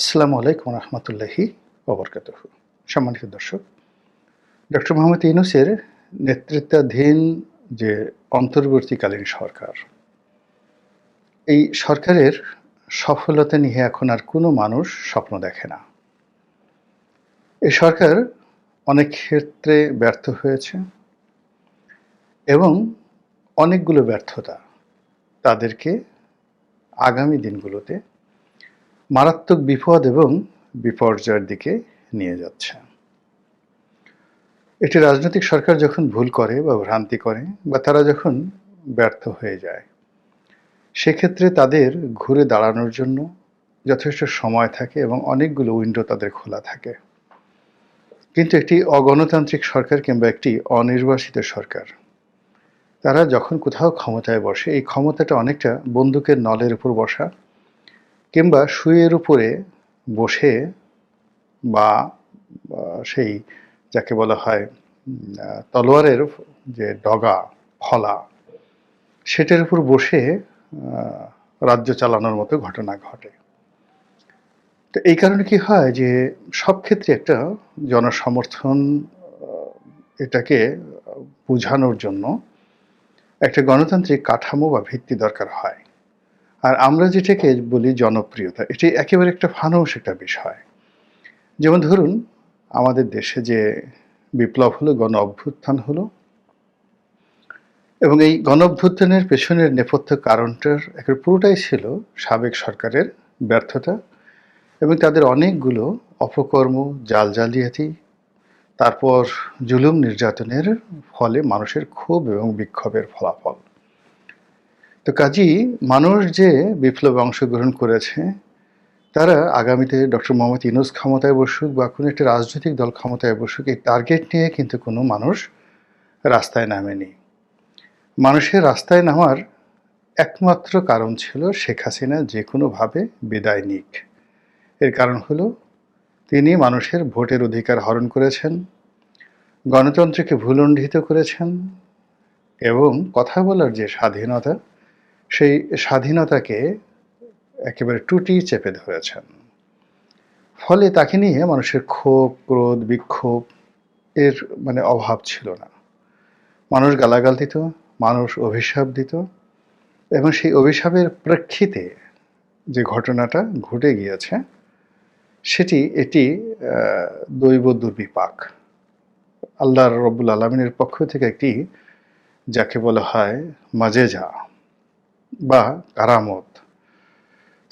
আসসালামু আলাইকুম রহমতুল্লাহি ওবরকাত সম্মানিত দর্শক, ডক্টর মোহাম্মদ ইউনুসের নেতৃত্বাধীন যে অন্তর্বর্তীকালীন সরকার, এই সরকারের সফলতা নিয়ে এখন আর কোনো মানুষ স্বপ্ন দেখে না। এই সরকার অনেক ক্ষেত্রে ব্যর্থ হয়েছে এবং অনেকগুলো ব্যর্থতা তাদেরকে আগামী দিনগুলোতে মারাত্মক বিপদ এবং বিপর্যয়ের দিকে নিয়ে যাচ্ছে। একটি রাজনৈতিক সরকার যখন ভুল করে বা ভ্রান্তি করে বা তারা যখন ব্যর্থ হয়ে যায়, সেক্ষেত্রে তাদের ঘুরে দাঁড়ানোর জন্য যথেষ্ট সময় থাকে এবং অনেকগুলো উইন্ডো তাদের খোলা থাকে। কিন্তু একটি অগণতান্ত্রিক সরকার কিংবা একটি অনির্বাসিত সরকার, তারা যখন কোথাও ক্ষমতায় বসে, এই ক্ষমতাটা অনেকটা বন্দুকের নলের উপর বসা কিংবা শুয়ের উপরে বসে বা সেই যাকে বলা হয় তলোয়ারের যে ডগা, ফলা, সেটার উপর বসে রাজ্য চালানোর মতো ঘটনা ঘটে। তো এই কারণে কি হয় যে, সব ক্ষেত্রে একটা জনসমর্থন এটাকে বোঝানোর জন্য একটা গণতান্ত্রিক কাঠামো বা ভিত্তি দরকার হয়। আর আমরা যেটাকে বলি জনপ্রিয়তা, এটি একেবারে একটা ফানুষ একটা বিষয়। যেমন ধরুন, আমাদের দেশে যে বিপ্লব হলো, গণ অভ্যুত্থান হলো, এবং এই গণ অভ্যুত্থানের পেছনের নেপথ্য কারণটার একটা পুরোটাই ছিল সাবেক সরকারের ব্যর্থতা এবং তাদের অনেকগুলো অপকর্ম, জাল জালিয়াতি, তারপর জুলুম নির্যাতনের ফলে মানুষের ক্ষোভ এবং বিক্ষোভের ফলাফল। তো কাজী, মানুষ যে বিপ্লবে অংশগ্রহণ করেছে, তারা আগামীতে ডক্টর মোহাম্মদ ইনুস ক্ষমতায় বসুক বা কোনো একটা রাজনৈতিক দল ক্ষমতায় বসুক, এই টার্গেট নিয়ে কিন্তু কোনো মানুষ রাস্তায় নামেনি। মানুষের রাস্তায় নামার একমাত্র কারণ ছিল শেখ হাসিনা যে কোনোভাবে বিদায় নিক। এর কারণ হলো, তিনি মানুষের ভোটের অধিকার হরণ করেছেন, গণতন্ত্রকে ভুলণ্ডিত করেছেন এবং কথা বলার যে স্বাধীনতা সেই স্বাধীনতাকে একেবারে টুটি চেপে ধরেছেন। ফলে তাকে নিয়ে মানুষের ক্ষোভ, ক্রোধ, বিক্ষোভ এর মানে অভাব ছিল না। মানুষ গালাগাল দিত, মানুষ অভিশাপ দিত এবং সেই অভিশাপের প্রেক্ষিতে যে ঘটনাটা ঘটে গিয়েছে, সেটি এটি দৈব দুর্বিপাক। আল্লাহ রব্বুল আলমিনের পক্ষ থেকে একটি, যাকে বলা হয় মাজেজা। বা কারামত।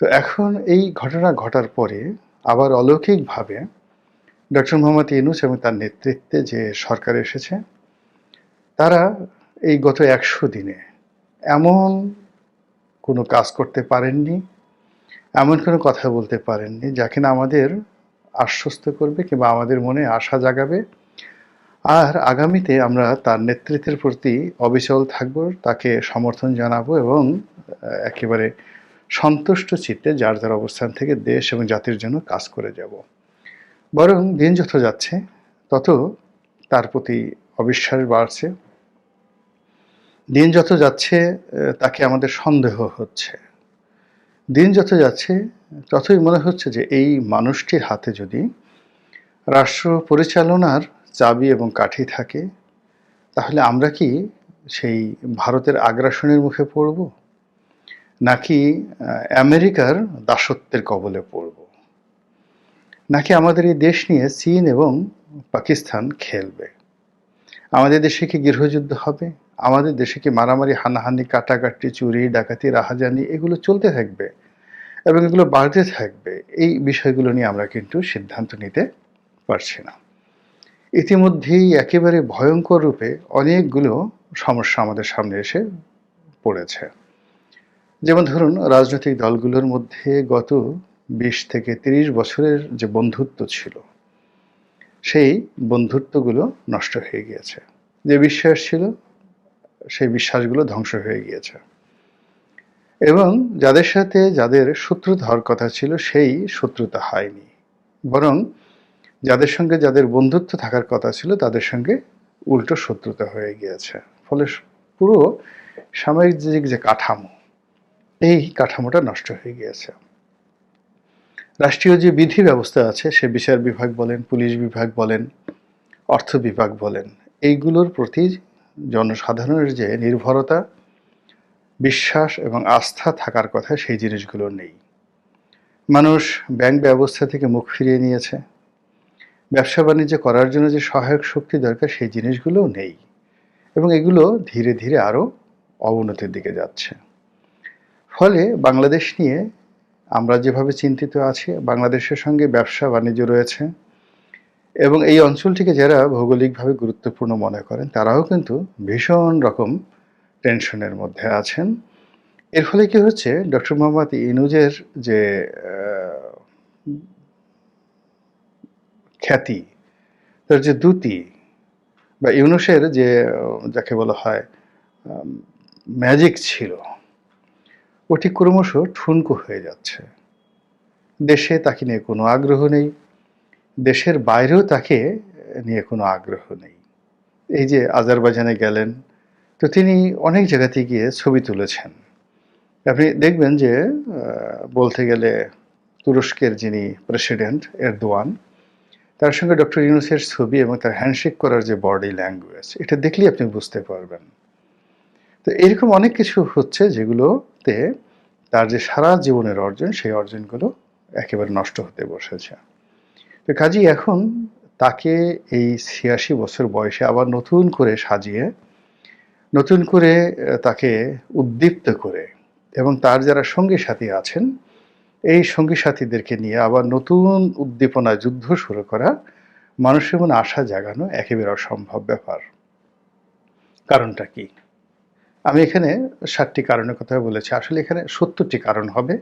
তো এখন এই ঘটনা ঘটার পরে আবার অলৌকিকভাবে ডক্টর মোহাম্মদ ইউনুস এবং তার নেতৃত্বে যে সরকার এসেছে, তারা এই গত একশো দিনে এমন কোনো কাজ করতে পারেননি, এমন কোনো কথা বলতে পারেননি যা কিনা আমাদের আশ্বস্ত করবে কিংবা আমাদের মনে আশা জাগাবে আর আগামীতে আমরা তার নেতৃত্বের প্রতি অবিচল থাকব, তাকে সমর্থন জানাব এবং একেবারে সন্তুষ্ট চিত্তে যার যার অবস্থান থেকে দেশ এবং জাতির জন্য কাজ করে যাব। বরং দিন যত যাচ্ছে, তত তার প্রতি অবিশ্বাস বাড়ছে। দিন যত যাচ্ছে তাকে আমাদের সন্দেহ হচ্ছে। দিন যত যাচ্ছে, ততই মনে হচ্ছে যে এই মানুষটির হাতে যদি রাষ্ট্র পরিচালনার চাবি এবং কাঠি থাকে, তাহলে আমরা কি সেই ভারতের আগ্রাসনের মুখে পড়ব? নাকি আমেরিকার দাসত্বের কবলে পড়ব? নাকি আমাদের এই দেশ নিয়ে চীন এবং পাকিস্তান খেলবে? আমাদের দেশে কি গৃহযুদ্ধ হবে? আমাদের দেশে কি মারামারি, হানাহানি, কাটাকাটি, চুরি, ডাকাতি, রাহাজানি এগুলো চলতে থাকবে এবং এগুলো বাড়তে থাকবে? এই বিষয়গুলো নিয়ে আমরা কিন্তু সিদ্ধান্ত নিতে পারছি না। ইতিমধ্যেই একেবারে ভয়ঙ্কর রূপে অনেকগুলো সমস্যা আমাদের সামনে এসে পড়েছে। যেমন ধরুন, রাজনৈতিক দলগুলোর মধ্যে গত বিশ থেকে তিরিশ বছরের যে বন্ধুত্ব ছিল, সেই বন্ধুত্বগুলো নষ্ট হয়ে গিয়েছে। যে বিশ্বাস ছিল, সেই বিশ্বাসগুলো ধ্বংস হয়ে গিয়েছে। এবং যাদের সাথে যাদের শত্রুতা হওয়ার কথা ছিল, সেই শত্রুতা হয়নি। বরং যাদের সঙ্গে যাদের বন্ধুত্ব থাকার কথা ছিল, তাদের সঙ্গে উল্টো শত্রুতা হয়ে গিয়েছে। ফলে পুরো সামাজিক যে কাঠামো, এই কাঠামোটা নষ্ট হয়ে গিয়েছে। রাষ্ট্রীয় যে বিধি ব্যবস্থা আছে, সে বিচার বিভাগ বলেন, পুলিশ বিভাগ বলেন, অর্থ বিভাগ বলেন, এইগুলোর প্রতি জনসাধারণের যে নির্ভরতা, বিশ্বাস এবং আস্থা থাকার কথা সেই জিনিসগুলো নেই। মানুষ ব্যাংক ব্যবস্থা থেকে মুখ ফিরিয়ে নিয়েছে। ব্যবসা বাণিজ্য করার জন্য যে সহায়ক শক্তি দরকার, সেই জিনিসগুলোও নেই। এবং এগুলো ধীরে ধীরে আরও অবনতির দিকে যাচ্ছে। ফলে বাংলাদেশ নিয়ে আমরা যেভাবে চিন্তিত আছি, বাংলাদেশের সঙ্গে ব্যবসা বাণিজ্য রয়েছে এবং এই অঞ্চলটিকে যারা ভৌগোলিকভাবে গুরুত্বপূর্ণ মনে করেন, তারাও কিন্তু ভীষণ রকম টেনশনের মধ্যে আছেন। এর ফলে কি হচ্ছে, ডক্টর মোহাম্মদ ইনুজের যে খ্যাতি। তার যে দ্যুতি বা ইউনুসের যে, যাকে বলা হয় ম্যাজিক ছিল, ওটি ক্রমশ ঠুনকো হয়ে যাচ্ছে। দেশে তাকে নিয়ে কোনো আগ্রহ নেই, দেশের বাইরেও তাকে নিয়ে কোনো আগ্রহ নেই। এই যে আজারবাইজানে গেলেন, তো তিনি অনেক জায়গাতে গিয়ে ছবি তুলেছেন। আপনি দেখবেন যে বলতে গেলে তুরস্কের যিনি প্রেসিডেন্ট এরদোয়ান তার সঙ্গে ডক্টর ইউনুসের ছবি এবং তার হ্যান্ডশেক করার যে বডি ল্যাঙ্গুয়েজ, এটা দেখলেই আপনি বুঝতে পারবেন। তো এরকম অনেক কিছু হচ্ছে যেগুলোতে তার যে সারা জীবনের অর্জন, সেই অর্জনগুলো একেবারে নষ্ট হতে বসেছে। তো কাজী এখন তাকে এই ছিয়াশি বছর বয়সে আবার নতুন করে সাজিয়ে, নতুন করে তাকে উদ্দীপ্ত করে এবং তার যারা সঙ্গী সাথী আছেন এই সঙ্গী সাথীদেরকে নিয়ে আবার নতুন উদ্দীপনা, যুদ্ধ শুরু করা মানুষের মনে আশা জাগানো একেবারে অসম্ভব ব্যাপার। কারণটা কি? আমি এখানে ষাটটি কারণের কথা বলেছি। আসলে এখানে সত্তরটি কারণ হবে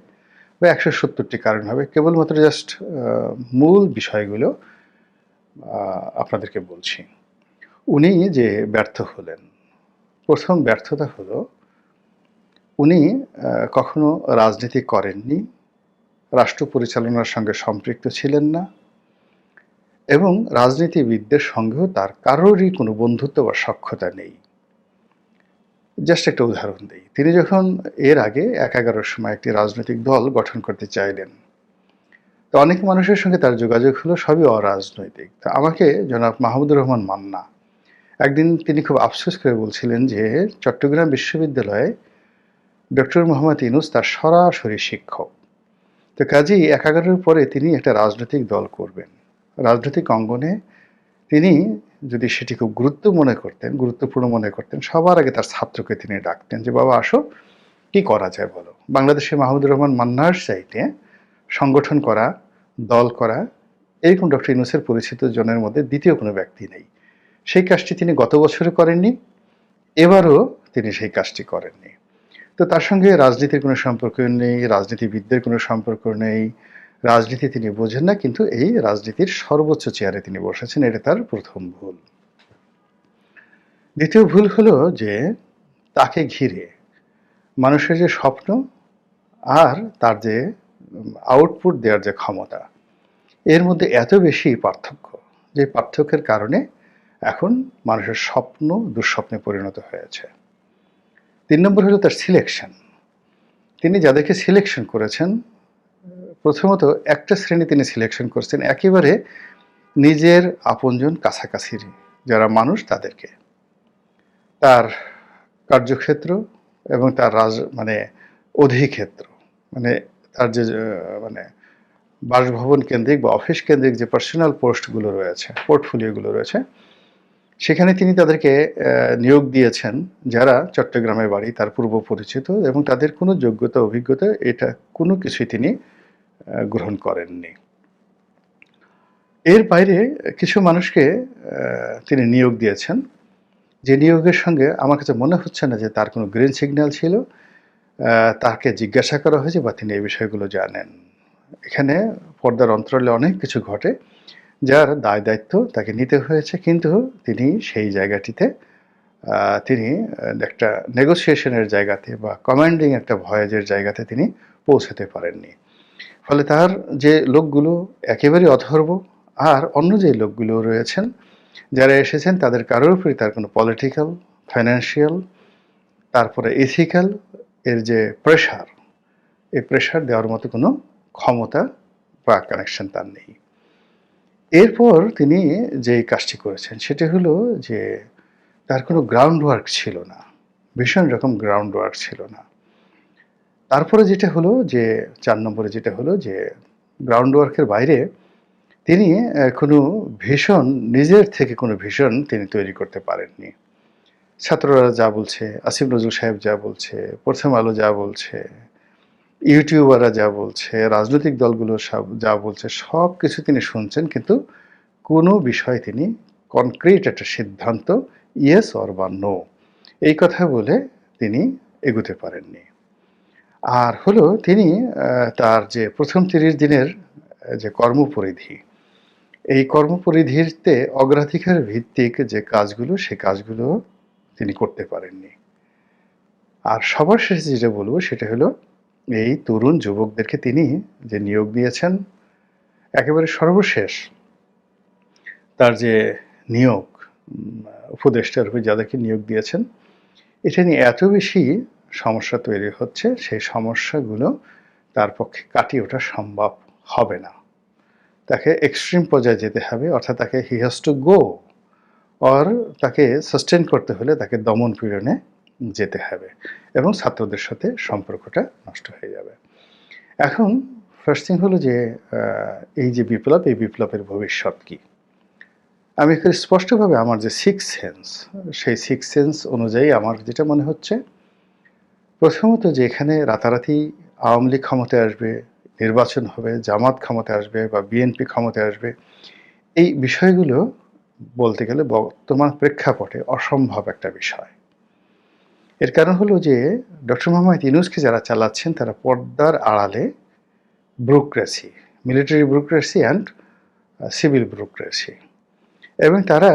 বা একশো সত্তরটি কারণ হবে। কেবলমাত্র জাস্ট মূল বিষয়গুলো আপনাদেরকে বলছি। উনি যে ব্যর্থ হলেন, প্রথম ব্যর্থতা হলো উনি কখনো রাজনীতি করেননি। রাষ্ট্র পরিচালনার সঙ্গে সম্পৃক্ত ছিলেন না এবং রাজনীতিবিদদের সঙ্গেও তার কারোরই কোনো বন্ধুত্ব বা সক্ষতা নেই। জাস্ট একটা উদাহরণ দিই। তিনি যখন এর আগে এক এগারোর সময় একটি রাজনৈতিক দল গঠন করতে চাইলেন, তো অনেক মানুষের সঙ্গে তার যোগাযোগ হলো সবই অরাজনৈতিক। তা আমাকে জনাব মাহমুদুর রহমান মান্না, একদিন তিনি খুব আফসোস করে বলছিলেন যে চট্টগ্রাম বিশ্ববিদ্যালয়ে ডক্টর মোহাম্মদ ইনুস তার সরাসরি শিক্ষক। তো কাজেই একাগারের পরে তিনি একটা রাজনৈতিক দল করবেন। রাজনৈতিক অঙ্গনে তিনি যদি সেটি খুব গুরুত্ব মনে করতেন, গুরুত্বপূর্ণ মনে করতেন, সবার আগে তার ছাত্রকে তিনি ডাকতেন যে, বাবা, আসো, কি করা যায় বলো? বাংলাদেশে মাহমুদুর রহমান মান্নার চাইতে সংগঠন করা, দল করা, এরকম ডক্টর ইউনুসের পরিচিত জনের মধ্যে দ্বিতীয় কোনো ব্যক্তি নেই। সেই কাজটি তিনি গত বছরে করেননি, এবারও তিনি সেই কাজটি করেননি। তো তার সঙ্গে রাজনীতির কোনো সম্পর্ক নেই, রাজনীতিবিদদের কোনো সম্পর্ক নেই। রাজনীতি তিনি বোঝেন না, কিন্তু এই রাজনীতির সর্বোচ্চ চেয়ারে তিনি বসেছেন, এটা তার প্রথম ভুল। দ্বিতীয় ভুল হলো যে তাকে ঘিরে মানুষের যে স্বপ্ন আর তার যে আউটপুট দেওয়ার যে ক্ষমতা, এর মধ্যে এত বেশি পার্থক্য যে পার্থক্যের কারণে এখন মানুষের স্বপ্ন দুঃস্বপ্নে পরিণত হয়েছে। তিন নম্বর হলো তার সিলেকশন তিনি যাদেরকে সিলেকশন করেছেন, প্রথমত একটা শ্রেণি তিনি সিলেকশন করছেন একেবারে নিজের আপনজন কাছাকাছির যারা মানুষ তাদেরকে। তার কার্যক্ষেত্র এবং তার রাজ মানে অধিক্ষেত্র মানে তার যে মানে বাসভবন কেন্দ্রিক বা অফিস কেন্দ্রিক যে পার্সোনাল পোস্টগুলো রয়েছে পোর্টফোলিওগুলো রয়েছে সেখানে তিনি তাদেরকে নিয়োগ দিয়েছেন যারা চট্টগ্রামে বাড়ি, তার পূর্ব পরিচিত এবং তাদের কোনো যোগ্যতা, অভিজ্ঞতা এটা কোনো কিছুই তিনি গ্রহণ করেননি। এর বাইরে কিছু মানুষকে তিনি নিয়োগ দিয়েছেন। যে নিয়োগের সঙ্গে আমার কাছে মনে হচ্ছে না যে তার কোনো গ্রিন সিগন্যাল ছিল। তাকে জিজ্ঞাসা করা হয়েছে বা তিনি এই বিষয়গুলো জানেন। এখানে পর্দার অন্তরালে অনেক কিছু ঘটে। যার দায় দায়িত্ব তাকে নিতে হয়েছে, কিন্তু তিনি সেই জায়গাটিতে তিনি একটা নেগোসিয়েশনের জায়গাতে বা কমান্ডিং একটা ভয়েজের জায়গাতে তিনি পৌঁছাতে পারেননি। ফলে তার যে লোকগুলো একেবারে অথর্ব আর অন্য যে লোকগুলো রয়েছেন, যারা এসেছেন তাদের কারোর উপরে তার কোনো পলিটিক্যাল ফাইন্যান্সিয়াল তারপরে এথিক্যাল এর যে প্রেশার এই প্রেশার দেওয়ার মতো কোনো ক্ষমতা বা কানেকশন তার নেই। এরপর তিনি যে কাজটি করেছেন, সেটা হলো যে তার কোনো গ্রাউন্ড ওয়ার্ক ছিল না, ভীষণ রকম গ্রাউন্ড ওয়ার্ক ছিল না। তারপরে যেটা হলো যে, চার নম্বরে যেটা হলো যে গ্রাউন্ড ওয়ার্কের বাইরে তিনি কোনো ভীষণ, নিজের থেকে কোনো ভীষণ তিনি তৈরি করতে পারেননি। ছাত্ররা যা বলছে, আসিফ নজরুল সাহেব যা বলছে, প্রথম আলো যা বলছে ইউটিউবাররা যা বলছে, রাজনৈতিক দলগুলো সব যা বলছে, সব কিছু তিনি শুনছেন, কিন্তু কোনো বিষয়ে তিনি কনক্রিট একটা সিদ্ধান্ত ইয়েস অর বা নো এই কথা বলে তিনি এগুতে পারেননি। আর হলো তিনি তার যে প্রথম তিরিশ দিনের যে কর্মপরিধি, এই কর্মপরিধিতে অগ্রাধিকার ভিত্তিক যে কাজগুলো, সে কাজগুলো তিনি করতে পারেননি। আর সবার শেষে যেটা বলব, সেটা হলো এই তরুণ যুবকদেরকে তিনি যে নিয়োগ দিয়েছেন, একেবারে সর্বশেষ তার যে নিয়োগ উপদেষ্টা রূপে যাদেরকে নিয়োগ দিয়েছেন, এটা নিয়ে এত বেশি সমস্যা তৈরি হচ্ছে, সেই সমস্যাগুলো তার পক্ষে কাটিয়ে ওঠা সম্ভব হবে না। তাকে এক্সট্রিম পর্যায়ে যেতে হবে, অর্থাৎ তাকে he has to go or তাকে সাস্টেন করতে হলে তাকে দমন পীড়নে যেতে হবে এবং ছাত্রদের সাথে সম্পর্কটা নষ্ট হয়ে যাবে। এখন ফার্স্ট থিং হলো যে এই যে বিপ্লব, এই বিপ্লবের ভবিষ্যৎ কি? আমি খুব স্পষ্টভাবে আমার যে সিক্স সেন্স সেই সিক্স সেন্স অনুযায়ী আমার যেটা মনে হচ্ছে, প্রথমত যে এখানে রাতারাতি আওয়ামী লীগ ক্ষমতায় আসবে, নির্বাচন হবে, জামাত ক্ষমতায় আসবে বা বিএনপি ক্ষমতায় আসবে, এই বিষয়গুলো বলতে গেলে বর্তমান প্রেক্ষাপটে অসম্ভব একটা বিষয়। এর কারণ হলো যে ডক্টর মোহাম্মদ ইউনুসকে যারা চালাচ্ছেন, তারা পর্দার আড়ালে bureaucracy military bureaucracy and civil bureaucracy এবং তারা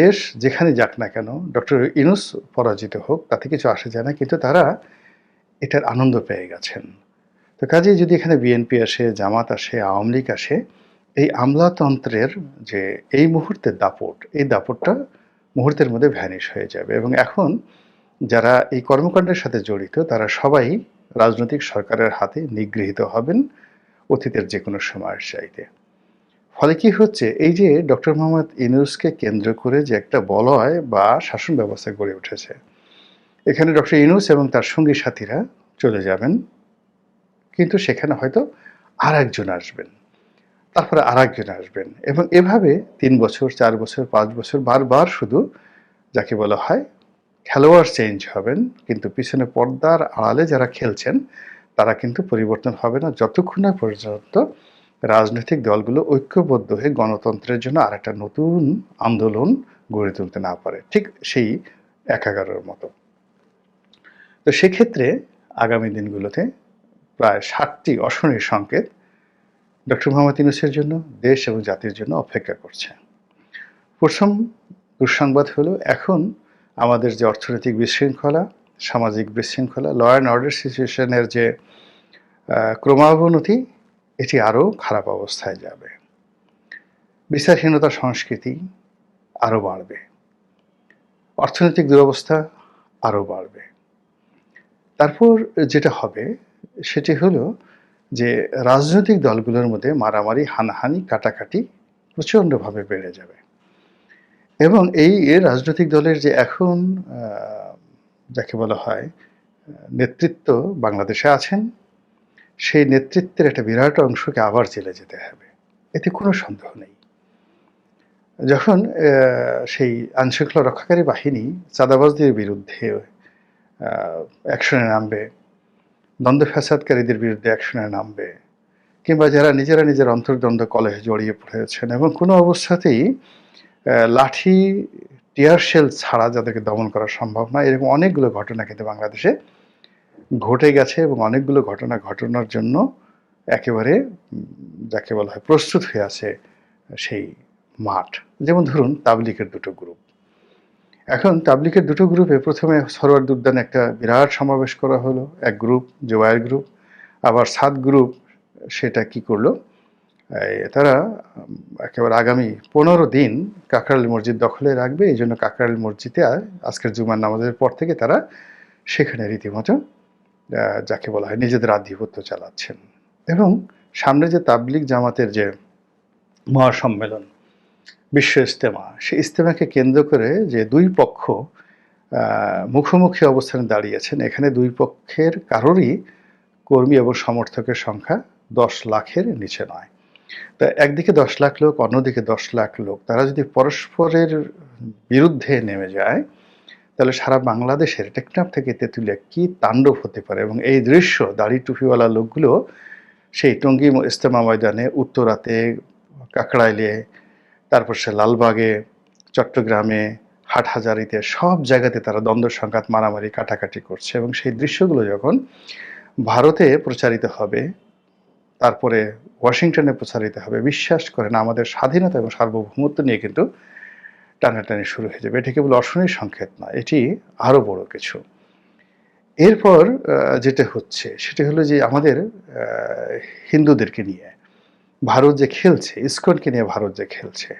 দেশ যেখানে যাক না কেন, ডক্টর ইনুস পরাজিত হোক, তাতে কিছু আসে যায় না, কিন্তু তারা এটার আনন্দ পেয়ে গেছেন। তো কাজেই যদি এখানে বিএনপি আসে, জামাত আসে, আওয়ামী লীগ আসে, এই আমলাতন্ত্রের যে এই মুহূর্তের দাপট, এই দাপটটা মুহূর্তের মধ্যে ভ্যানিশ হয়ে যাবে। এবং এখন যারা এই কর্মকাণ্ডের সাথে জড়িত, তারা সবাই রাজনৈতিক সরকারের হাতে নিগৃহীত হবেন অতীতের যে কোনো সময়ের চাইতে। ফলে কি হচ্ছে? এই যে ডক্টর মোহাম্মদ ইনুসকে কেন্দ্র করে যে একটা বলয় বা শাসন ব্যবস্থা গড়ে উঠেছে, এখানে ডক্টর ইনুস এবং তার সঙ্গী সাথীরা চলে যাবেন, কিন্তু সেখানে হয়তো আর একজন আসবেন। তারপরে আর একজন আসবেন এবং এভাবে তিন বছর, চার বছর, পাঁচ বছর, বারবার শুধু যাকে বলা হয় খেলোয়াড় চেঞ্জ হবেন, কিন্তু পিছনে পর্দার আড়ালে যারা খেলছেন, তারা কিন্তু পরিবর্তন হবে না। যতক্ষণ না পর্যন্ত রাজনৈতিক দলগুলো ঐক্যবদ্ধ হয়ে গণতন্ত্রের জন্য আর একটা নতুন আন্দোলন গড়ে তুলতে না পারে, ঠিক সেই একাগারের মতো। তো সেক্ষেত্রে আগামী দিনগুলোতে প্রায় ষাটটি অশনির সংকেত ডক্টর মোহাম্মদ ইউনুসের জন্য, দেশ এবং জাতির জন্য অপেক্ষা করছে। প্রথম দুঃসংবাদ হলো, এখন আমাদের যে অর্থনৈতিক বিশৃঙ্খলা, সামাজিক বিশৃঙ্খলা ল অ্যান্ড অর্ডার সিচুয়েশনের যে ক্রমাবনতি, এটি আরও খারাপ অবস্থায় যাবে। বিচারহীনতা সংস্কৃতি আরও বাড়বে। অর্থনৈতিক দুরবস্থা আরও বাড়বে। তারপর যেটা হবে, সেটি হলো যে, রাজনৈতিক দলগুলোর মধ্যে মারামারি, হানাহানি, কাটাকাটি প্রচণ্ডভাবে বেড়ে যাবে। এবং এই রাজনৈতিক দলের যে এখন যাকে বলা হয়, নেতৃত্ব বাংলাদেশে আছেন, সেই নেতৃত্বের একটা বিরাট অংশকে আবার জেলে যেতে হবে। এতে কোনো সন্দেহ নেই। যখন সেই আইনশৃঙ্খলা রক্ষাকারী বাহিনী চাঁদাবাজদের বিরুদ্ধে অ্যাকশনে নামবে দ্বন্দ্ব ফ্যাসাদকারীদের বিরুদ্ধে অ্যাকশনে নামবে, কিংবা যারা নিজেরা নিজের অন্তর্দ্বন্দ্ব কলহে জড়িয়ে পড়েছেন, এবং কোনো অবস্থাতেই লাঠি, টিয়ার শেল ছাড়া যাদেরকে দমন করা সম্ভব না এরকম অনেকগুলো ঘটনা কিন্তু বাংলাদেশে ঘটে গেছে এবং অনেকগুলো ঘটনা ঘটনার জন্য একেবারে যাকে বলা হয় প্রস্তুত হয়ে আছে সেই মাঠ। যেমন ধরুন তাবলিকের দুটো গ্রুপ। এখন তাবলিকের দুটো গ্রুপে প্রথমে সরোয়ার উদ্যানে একটা বিরাট সমাবেশ করা হলো, এক গ্রুপ জোয়ার গ্রুপ, আবার সাত গ্রুপ, সেটা কি করল? তারা, একেবারে আগামী পনেরো দিন কাকরাইল মসজিদ দখলে রাখবে, এই জন্য কাকরাইল মসজিদে আজকের জুমার নামাজের পর থেকে তারা সেখানে রীতিমতো যাকে বলা হয় নিজেদের আধিপত্য চালাচ্ছেন। এবং সামনে যে তাবলিগ জামাতের যে মহাসম্মেলন, বিশ্ব ইস্তেমা সেই ইস্তেমাকে কেন্দ্র করে যে দুই পক্ষ মুখোমুখি অবস্থানে দাঁড়িয়েছেন, এখানে দুই পক্ষের কারোরই কর্মী এবং সমর্থকের সংখ্যা দশ লাখের নিচে নয়। তা একদিকে দশ লাখ লোক, অন্যদিকে দশ লাখ লোক। তারা যদি পরস্পরের বিরুদ্ধে নেমে যায়, তাহলে সারা বাংলাদেশের টেকনাফ থেকে তেঁতুলিয়া কি তাণ্ডব হতে পারে? এবং এই দৃশ্য দাড়ি টুপিওয়ালা লোকগুলো সেই টঙ্গী ইস্তেমা ময়দানে উত্তরাতে, কাকড়াইলে, তারপর সে লালবাগে, চট্টগ্রামে, হাটহাজারিতে, সব জায়গাতে তারা দ্বন্দ্ব, সংঘাত, মারামারি, কাটাকাটি করছে। এবং সেই দৃশ্যগুলো যখন ভারতে প্রচারিত হবে তারপরে ওয়াশিংটনে প্রচারিত হবে। বিশ্বাস করেন, আমাদের স্বাধীনতা এবং সার্বভৌমত্ব নিয়ে কিন্তু টানাটানি শুরু হয়ে যাবে। এটি কেবল অশনির সংকেত না, এটি আরও বড় কিছু। এরপর যেটা হচ্ছে, সেটা হলো যে আমাদের হিন্দুদেরকে নিয়ে, ভারত যে খেলছে, ইসকনকে নিয়ে ভারত যে খেলছে,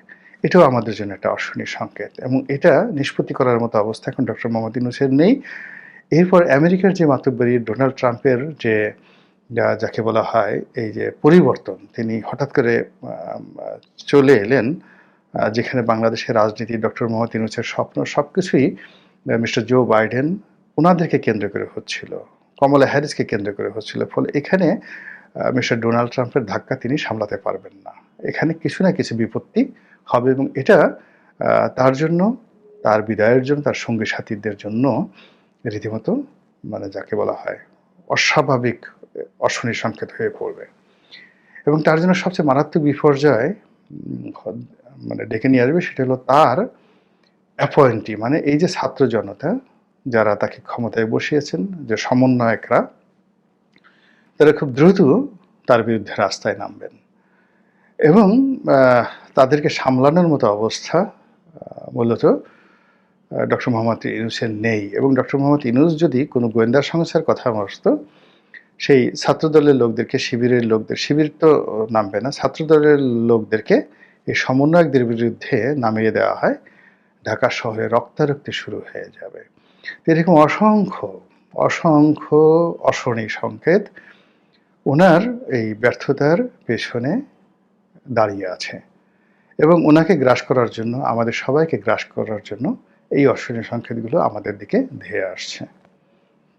এটাও আমাদের জন্য একটা অশনি সংকেত এবং এটা নিষ্পত্তি করার মতো অবস্থা এখন ডক্টর মোহাম্মদ ইউনুসের নেই। এরপর আমেরিকার যে মাতব্বরী, ডোনাল্ড ট্রাম্পের যে যা- যাকে বলা হয় এই যে পরিবর্তন, তিনি হঠাৎ করে চলে এলেন যেখানে বাংলাদেশের রাজনীতি, ডক্টর মোহাম্মদ ইউনুসের স্বপ্ন সব কিছুই মিস্টার জো বাইডেন ওনাদেরকে কেন্দ্র করে হচ্ছিল, কমলা হ্যারিসকে কেন্দ্র করে হচ্ছিল, ফলে এখানে মিস্টার ডোনাল্ড ট্রাম্পের ধাক্কা তিনি সামলাতে পারবেন না। এখানে কিছু না কিছু বিপত্তি হবে এবং এটা তার জন্য, তার বিদায়ের জন্য, তার সঙ্গী সাথীদের জন্য রীতিমতো মানে যাকে বলা হয়, অস্বাভাবিক অশনি সংকেত হয়ে পড়বে। এবং তার জন্য সবচেয়ে মারাত্মক বিপর্যয় মানে ডেকে নিয়ে আসবে সেটা হলো তার অ্যাপয়েন্টি মানে এই যে ছাত্র জনতা, যারা তাকে ক্ষমতায় বসিয়েছেন, যে সমন্বয়করা, তারা খুব দ্রুত তার বিরুদ্ধে রাস্তায় নামবেন। এবং তাদেরকে সামলানোর মতো অবস্থা মূলত ডক্টর মোহাম্মদ ইউনুসের নেই। এবং ডক্টর মোহাম্মদ ইউনুস যদি কোনো গোয়েন্দা সংস্থার কথা বসত সেই ছাত্রদলের লোকদেরকে, শিবিরের লোকদের, শিবির তো নামবে না, ছাত্রদলের লোকদেরকে এই সমন্বয়কদের বিরুদ্ধে নামিয়ে দেওয়া হয়। ঢাকা শহরে রক্তারক্তি শুরু হয়ে যাবে। এরকম অসংখ্য অসংখ্য অশনি সংকেত ওনার এই ব্যর্থতার পেছনে দাঁড়িয়ে আছে এবং ওনাকে গ্রাস করার জন্য, আমাদের সবাইকে গ্রাস করার জন্য এই অশনি সংকেতগুলো আমাদের দিকে ধেয়ে আসছে।